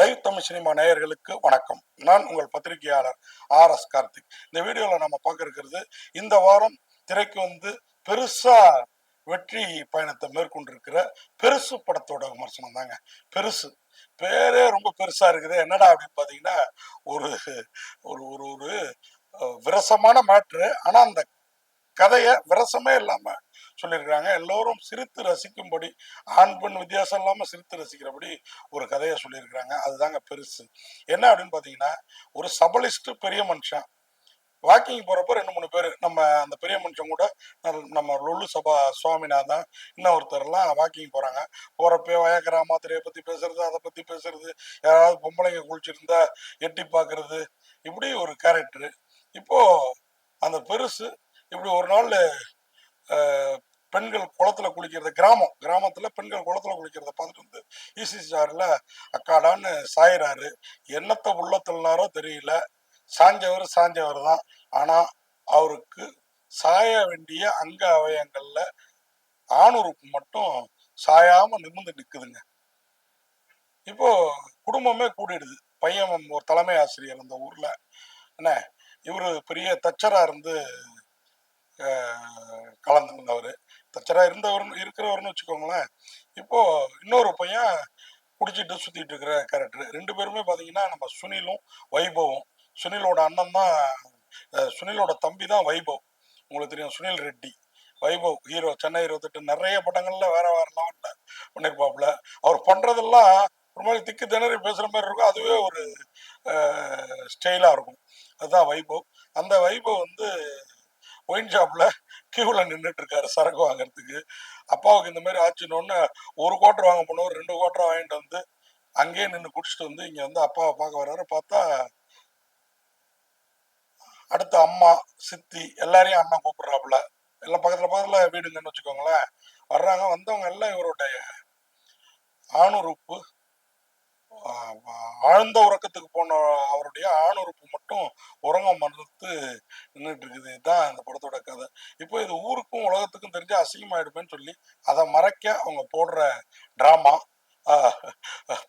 Live Tamil cinema நேயர்களுக்கு வணக்கம். நான் உங்கள் பத்திரிகையாளர் ஆர் எஸ் கார்த்திக். இந்த வீடியோவில் நம்ம பார்க்க இருக்கிறது இந்த வாரம் திரைக்கு வந்து பெருசா வெற்றி பயணத்தை மேற்கொண்டிருக்கிற பெருசு படத்தோட விமர்சனம் தாங்க. பெருசு. பேரே ரொம்ப பெருசா இருக்குது. என்னடா அப்படின்னு பார்த்தீங்கன்னா ஒரு ஒரு ஒரு ஒரு விரசமான மேட்ரு ஆனா அந்த கதையை விரசமே இல்லாம சொல்லியிருக்கிறாங்க. எல்லோரும் சிரித்து ரசிக்கும்படி ஆண் பெண் வித்தியாசம் இல்லாமல் சிரித்து ரசிக்கிறபடி ஒரு கதையை சொல்லியிருக்கிறாங்க. அதுதாங்க பெருசு. என்ன அப்படின்னு பார்த்தீங்கன்னா ஒரு சபலிஸ்ட் பெரிய மனுஷன் வாக்கிங் போகிறப்ப ரெண்டு மூணு பேர் நம்ம அந்த பெரிய மனுஷன் கூட நம்ம- லொல்லு சபா சுவாமிநாதன் இன்னும் ஒருத்தர்லாம் வாக்கிங் போகிறாங்க போறப்ப வயக்கரா மாத்திரையை பற்றி பேசுறது அதை பற்றி பேசுறது யாராவது பொம்பளைங்க குளிச்சிருந்தா எட்டி பார்க்கறது இப்படி ஒரு கேரக்டரு இப்போது அந்த பெருசு இப்படி ஒரு நாள் பெண்கள் குளத்துல குளிக்கிறது கிராமம் கிராமத்துல பெண்கள் குளத்துல குளிக்கிறத பார்த்துட்டு வந்து ஈசி சார்ல அக்காடான்னு சாயிறாரு. என்னத்தை உள்ள தள்ளினாரோ தெரியல. சாஞ்சவர் சாஞ்சவர் தான். ஆனா அவருக்கு சாய வேண்டிய அங்க அவயங்கள்ல ஆணுறுப்பு மட்டும் சாயாம நிமிர்ந்து நிக்குதுங்க. இப்போ குடும்பமே கூடிடுது. பையன் ஒரு தலைமை ஆசிரியர் அந்த ஊர்ல. என்ன இவரு பெரிய தச்சரா இருந்து கலந்துருந்தவர். தச்சரா இருந்தவர் இருக்கிறவர்னு வச்சுக்கோங்களேன். இப்போ இன்னொரு பையன் குடிச்சிட்டு சுத்திட்டு இருக்கிற கேரக்டர் ரெண்டு பேருமே பாத்தீங்கன்னா நம்ம சுனிலும் வைபவும். சுனிலோட அண்ணன் தான் சுனிலோட தம்பி தான் வைபவ். உங்களுக்கு தெரியும் சுனில் ரெட்டி. வைபவ் ஹீரோ சென்னை இருபத்தெட்டு நிறைய படங்கள்ல வேற வேற லெவல்ல பண்ணியிருப்பாப்புல அவர் பண்றதெல்லாம் ஒரு மாதிரி திக்கு திணறி பேசுற மாதிரி இருக்கும். அதுவே ஒரு ஸ்டைலா இருக்கும். அதுதான் வைபவ். அந்த வைபவ் வந்து ஒயின் ஷாப்ல கியூல நின்றுட்டு இருக்காரு சரக்கு வாங்குறதுக்கு. அப்பாவுக்கு இந்த மாதிரி ஆச்சுன்னு ஒரு கோட்டர் வாங்க போனவர் ரெண்டு குவார்டர் வாங்கிட்டு வந்து அங்கேயே நின்று குடிச்சிட்டு வந்து இங்க வந்து அப்பாவை பார்க்க வர்றாரு. பார்த்தா அடுத்த அம்மா சித்தி எல்லாரையும் அண்ணன் கூப்பிடுறாப்புல. எல்லாம் பக்கத்துல பக்கத்துல வீடுங்கன்னு வச்சுக்கோங்களேன். வர்றாங்க. வந்தவங்க எல்லாம் இவருடைய ஆணுறுப்பு ஆழ்ந்த உறக்கத்துக்கு போன அவருடைய ஆணுறுப்பு மட்டும் உறங்க மறுத்து நின்றுட்டு இருக்குது இதுதான் இந்த படத்தோட கதை. இப்போ இது ஊருக்கும் உலகத்துக்கும் தெரிஞ்சு அசிங்கமாயிடுமேன்னு சொல்லி அதை மறைக்க அவங்க போடுற டிராமா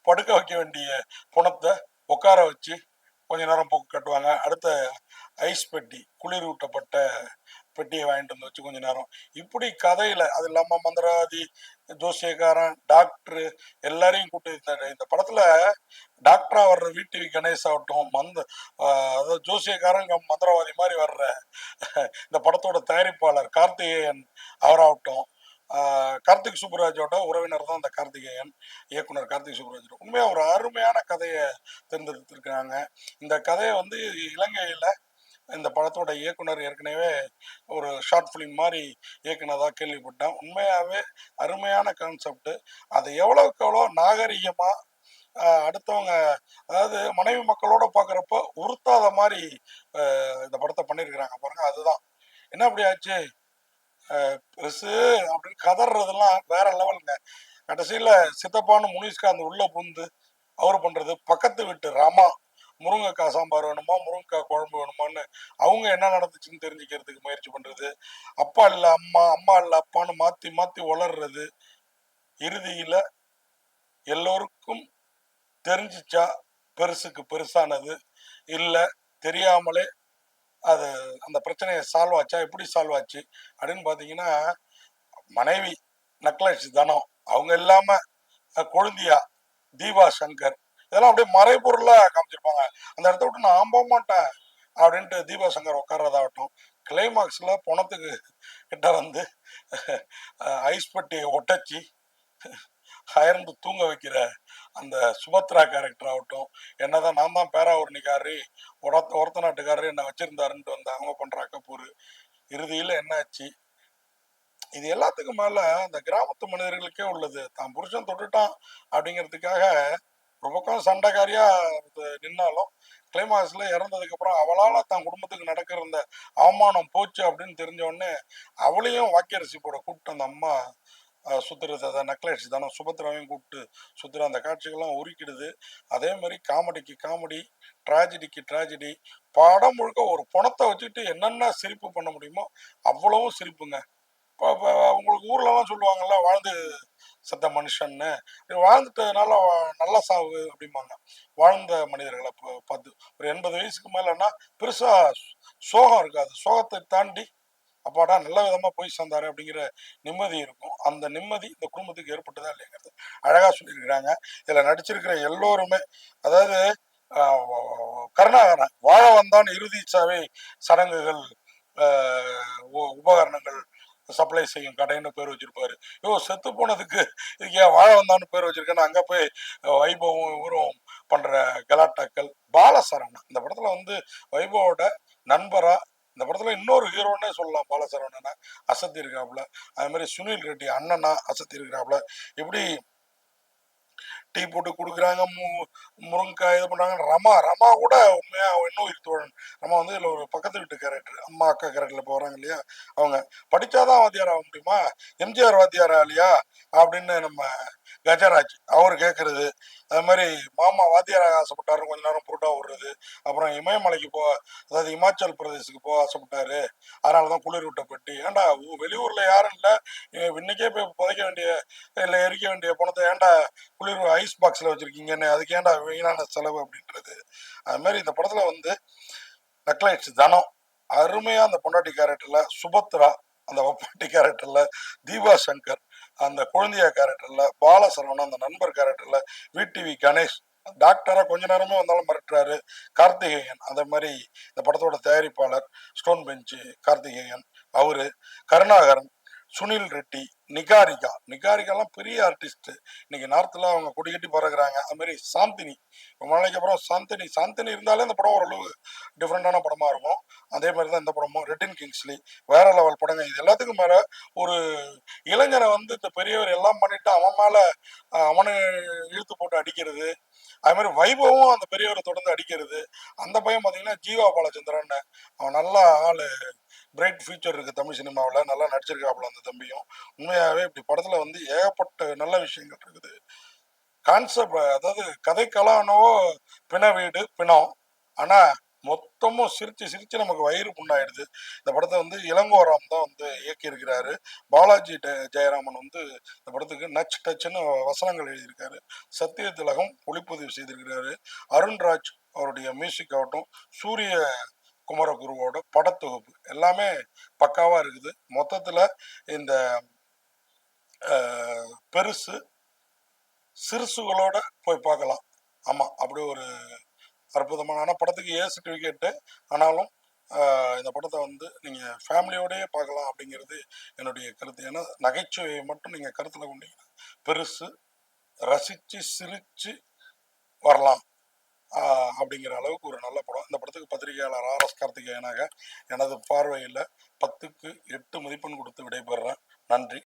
படுக்க வைக்க வேண்டிய புணத்தை உட்கார வச்சு கொஞ்ச நேரம் போக்கு கட்டுவாங்க. அடுத்த ஐஸ் பெட்டி குளிர் ஊட்டப்பட்ட பெட்டியை வாங்கிட்டு வந்து வச்சு கொஞ்ச நேரம். இப்படி கதையில அது இல்லாம மந்திரவாதி ஜோசியக்காரன் டாக்டரு எல்லாரையும் கூட்டு இந்த இந்த படத்துல டாக்டரா வர்ற வீட்டு கணேஷ் ஆகட்டும் மந்த அதாவது ஜோசியக்காரன் கம் மந்திரவாதி மாதிரி வர்ற இந்த படத்தோட தயாரிப்பாளர் கார்த்திகேயன் அவராகட்டும் கார்த்திக் சுப்புராஜோட உறவினர் தான் அந்த கார்த்திகேயன் இயக்குனர் கார்த்திக் சுப்புராஜ் உண்மையாக ஒரு அருமையான கதையை தேர்ந்தெடுத்திருக்காங்க இந்த கதையை வந்து இலங்கையில் இந்த படத்தோட இயக்குனர் ஏற்கனவே ஒரு ஷார்ட் ஃபிலிம் மாதிரி இயக்குனதாக கேள்விப்பட்டேன். உண்மையாகவே அருமையான கான்செப்ட் அதை எவ்வளோக்கு எவ்வளோ நாகரிகமாக அடுத்தவங்க அதாவது மனைவி மக்களோட பார்க்குறப்ப உறுத்தாத மாதிரி இந்த படத்தை பண்ணியிருக்கிறாங்க பாருங்க அதுதான். என்ன அப்படி ஆச்சு? பெருசு அப்படின்னு கதறதெல்லாம் வேற லெவலுங்க. கடைசியில் சித்தப்பான்னு முனிஷ்காந்த் உள்ள புந்து அவர் பண்ணுறது பக்கத்து வீட்டு ராமா. முருங்கைக்காய் சாம்பார் வேணுமா முருங்கைக்காய் குழம்பு வேணுமான்னு அவங்க என்ன நடந்துச்சுன்னு தெரிஞ்சுக்கிறதுக்கு முயற்சி பண்றது. அப்பா இல்லை அம்மா அம்மா இல்லை அப்பான்னு மாத்தி மாத்தி வளர்றது இறுதியில எல்லோருக்கும் தெரிஞ்சிச்சா பெருசுக்கு பெருசானது இல்லை தெரியாமலே அது அந்த பிரச்சனையை சால்வ் ஆச்சா எப்படி சால்வ் ஆச்சு அப்படின்னு பார்த்தீங்கன்னா மனைவி நக்லஷ் தனம் அவங்க இல்லாம கொழுந்தியா தீபா சங்கர் இதெல்லாம் அப்படியே மறைபொருளா காமிச்சிருப்பாங்க. அந்த இடத்த விட்டு நான் போக மாட்டேன் அப்படின்ட்டு தீபாசங்கர் உட்கார்றதாகட்டும் கிளைமாக்ஸ்ல பணத்துக்கு கிட்ட வந்து ஐஸ் பட்டியை ஒட்டச்சி அயர்ந்து தூங்க வைக்கிற அந்த சுபத்ரா கேரக்டர் ஆகட்டும் என்னதான் நான் தான் பேராவூர்ணிக்காரி ஒரத்த ஒரத்த நாட்டுக்காரரு என்ன வச்சிருந்தாருன்ட்டு வந்து அவங்க பண்ற அக்கப்பூர் இறுதியில என்னாச்சு இது எல்லாத்துக்கும் மேல அந்த கிராமத்து மனிதர்களுக்கே உள்ளது. தான் புருஷன் தொட்டுட்டான் அப்படிங்கிறதுக்காக ஒரு பக்கம் சண்டைக்காரியா நின்னாலும் கிளைமாக்ஸ்ல இறந்ததுக்கு அப்புறம் அவளால குடும்பத்துக்கு நடக்கிற இந்த அவமானம் போச்சு அப்படின்னு தெரிஞ்ச உடனே அவளையும் வாக்கியரசி போட கூப்பிட்டு அந்த அம்மா அஹ், சுத்துறது நக்லேஷ் தானே சுபத்ராவையும் கூப்பிட்டு சுத்துற அந்த காட்சிகள்லாம் உருக்கிடுது. அதே மாதிரி காமெடிக்கு காமெடி ட்ராஜடிக்கு ட்ராஜடி படம் முழுக்க ஒரு பணத்தை வச்சுட்டு என்னென்ன சிரிப்பு பண்ண முடியுமோ அவ்வளவும் சிரிப்புங்க. இப்போ இப்போ உங்களுக்கு ஊர்லலாம் சொல்லுவாங்கல்ல வாழ்ந்து செத்த மனுஷன்னு. வாழ்ந்துட்டதுனால நல்ல சாவு அப்படிம்பாங்க. வாழ்ந்த மனிதர்களை பார்த்து. ஒரு எண்பது வயசுக்கு மேலன்னா பெருசா சோகம் இருக்காது. சோகத்தை தாண்டி அப்பாடா நல்ல விதமா போய் சேர்ந்தாரு அப்படிங்கிற நிம்மதி இருக்கும். அந்த நிம்மதி இந்த குடும்பத்துக்கு ஏற்பட்டதா இல்லைங்கிறது அழகா சொல்லியிருக்கிறாங்க. இதுல நடிச்சிருக்கிற எல்லோருமே அதாவது கருணாகரன் வாழ வந்தான் இறுதி சாவை சடங்குகள் உ- உபகரணங்கள் சப்ளை செய்யும் கடைன்னு பேர் வச்சிருப்பாரு. யோ செத்து போனதுக்கு இதுக்கு ஏன் வாழ வந்தான்னு பேர் வச்சிருக்கேன்னு அங்க போய் வைபவம் இவரும் பண்ற கலாட்டாக்கள் பாலசரவணன். இந்த படத்துல வந்து வைபவோட நண்பரா இந்த படத்துல இன்னொரு ஹீரோன்னே சொல்லலாம் பாலசரவணனை. அசத்தி இருக்காப்புல. அதே மாதிரி சுனில் ரெட்டி அண்ணனா அசத்தி இருக்கிறாப்புல இப்படி டீ போட்டு கொடுக்குறாங்க மு முருங்கைக்காய் இது பண்ணுறாங்க ரமா ரமா கூட உண்மையாக இன்னும் உயிர் தோழன். ரமா வந்து இதில் ஒரு பக்கத்து வீட்டு கேரக்டர் அம்மா அக்கா கேரக்டரில் போகிறாங்க இல்லையா? அவங்க படித்தாதான் வாத்தியார் ஆக முடியுமா? எம்ஜிஆர் வாத்தியார் இல்லையா? அப்படின்னு நம்ம கஜராஜ் அவர் கேட்குறது அது மாதிரி மாமா வாத்தியாராக ஆசைப்பட்டாரு கொஞ்ச நேரம் புருட்டா விடுறது அப்புறம் இமயமலைக்கு போ அதாவது இமாச்சல் பிரதேசுக்கு போக ஆசைப்பட்டாரு. அதனால தான் குளிர் விட்டப்பட்டு ஏண்டா ஏன்டா வெளியூர்ல யாரும் இல்லை. இன்னைக்கே போய் புதைக்க வேண்டிய இல்லை எரிக்க வேண்டிய பணத்தை ஏன்டா குளிர் ஐஸ் பாக்ஸ்ல வச்சிருக்கீங்கன்னு அதுக்கு ஏன்டா வீணான செலவு அப்படின்றது. அது மாதிரி இந்த படத்துல வந்து நக்லைட்ஸ் தனம் அருமையா அந்த பொண்டாட்டி கேரக்டர்ல சுபத்ரா அந்த ஒப்பாட்டி கேரக்டர்ல தீபா சங்கர் அந்த குழந்தையா கேரக்டர்ல பாலசரவணன் அந்த நண்பர் கேரக்டர்ல விடிவி கணேஷ். டாக்டரா கொஞ்ச நேரமே வந்தாலும் மிரட்டுறாரு. கார்த்திகேயன் அதே மாதிரி இந்த படத்தோட தயாரிப்பாளர் ஸ்டோன் பெஞ்சு கார்த்திகேயன் அவரு. கருணாகரன் சுனில் ரெட்டி நிகாரிகா. நிகாரிகாலாம் பெரிய ஆர்டிஸ்ட் இன்னைக்கு நார்த்தில் அவங்க கொடி கட்டி பறக்குறாங்க. அது மாதிரி சாந்தினி. ரொம்ப நாளைக்கு அப்புறம் சாந்தினி. சாந்தினி இருந்தாலே அந்த படம் ஓரளவு டிஃப்ரெண்டான படமாக இருக்கும். அதே மாதிரி தான் இந்த படமும். ரெட்டின் கிங்ஸ்லி வேற லெவல் படங்க. இது எல்லாத்துக்கும் மேலே ஒரு இளைஞரை வந்து இந்த பெரியவர் எல்லாம் பண்ணிட்டு அவன் மேலே அவனை இழுத்து போட்டு அடிக்கிறது அது மாதிரி வைபவும் அந்த பெரியவரை தொடர்ந்து அடிக்கிறது. அந்த பையன் பார்த்தீங்கன்னா ஜீவா பாலச்சந்திரன் அவன் நல்ல ஆள். பிரைட் ஃபியூச்சர் இருக்குது தமிழ் சினிமாவில். நல்லா நடிச்சிருக்காப்புல அந்த தம்பியும். உண்மையாகவே இப்படி படத்தில் வந்து ஏகப்பட்ட நல்ல விஷயங்கள் இருக்குது. கான்செப்ட் அதாவது கதைக்கலானவோ பிண வீடு பிணம். ஆனால் மொத்தமும் சிரிச்சு சிரிச்சு நமக்கு வயிறு புண்ணாயிடுது. இந்த படத்தை வந்து இளங்கோராம் தான் வந்து இயக்கியிருக்கிறாரு. பாலாஜி ஜெயராமன் வந்து இந்த படத்துக்கு நச் டச்சுன்னு வசனங்கள் எழுதியிருக்காரு. சத்திய திலகம் ஒளிப்பதிவு செய்திருக்கிறாரு. அருண்ராஜ் அவருடைய மியூசிக் ஆகட்டும் சூரிய குமரகுருவோட படத்தொகுப்பு எல்லாமே பக்காவா இருக்குது. மொத்தத்துல இந்த பெருசு சிறுசுகளோட போய் பார்க்கலாம். ஆமா அப்படி ஒரு அற்புதமான ஆனால் படத்துக்கு ஏ சர்டிஃபிகேட்டு ஆனாலும் இந்த படத்தை வந்து நீங்கள் ஃபேமிலியோடயே பார்க்கலாம் அப்படிங்கிறது என்னுடைய கருத்து. ஏன்னா நகைச்சுவையை மட்டும் நீங்கள் கருத்தில் கொண்டீங்கன்னா பெருசு ரசித்து சிரித்து வரலாம். அப்படிங்கிற அளவுக்கு ஒரு நல்ல படம். இந்த படத்துக்கு பத்திரிகையாளர் ஆர் எஸ் கார்த்திகேயனாக எனது பார்வையில் பத்துக்கு எட்டு மதிப்பெண் கொடுத்து விடைபெறுறேன். நன்றி.